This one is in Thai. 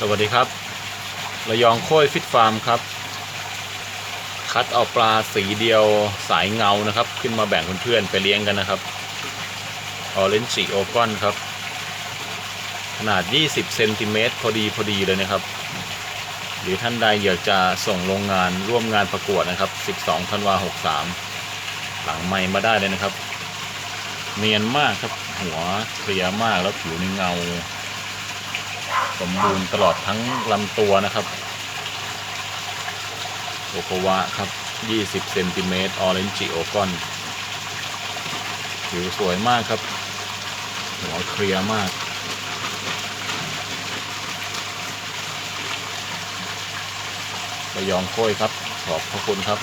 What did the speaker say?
สวัสดีครับระยองโค้ยฟิตฟาร์มครับ คัดเอาปลาสีเดียวสายเงานะครับ ขึ้นมาแบ่งเพื่อนๆไปเลี้ยงกันนะครับออเรนจิโอกอนครับ ขนาด 20เซนติเมตรพอดีพอดีเลยนะครับ หรือท่านใดอยากจะส่งโรงงานร่วมงานประกวดนะครับ 12ธันวา63 หลังไม่มาได้เลยนะครับ เนียนมากครับหัวเคลียร์มากแล้วผิวนี่เงา สมบูรณ์ตลอดทั้งลำตัวนะครับโอโควะครับ 20เซนติเมตรออเรนจิโอกอนผิวสวยมากครับ หัวเคลียร์มากระยองโค้ยครับ ขอบพระคุณครับ